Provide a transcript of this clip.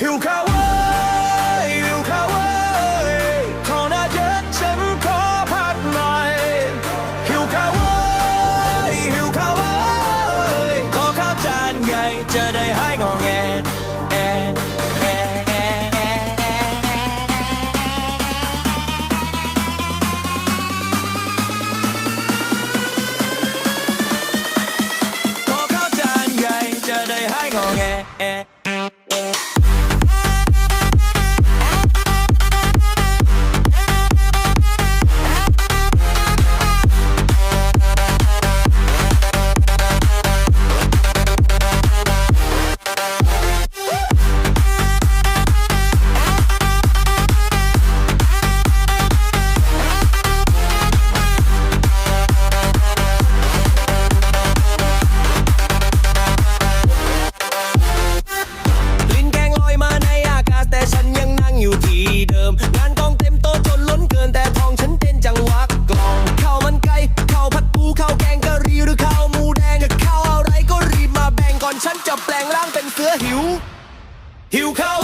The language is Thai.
หิว ม งานกองเต็มโตจนล้นเกินแต่ทองฉันเต้นจังหวะกลองข้าวมันไก่ข้าวผัดปูข้าวแกงกะหรี่หรือข้าวหมูแดงกับข้าวอะไรก็รีบมาแบ่งก่อนฉันจะแปลงร่างเป็นเสือหิว หิวข้าว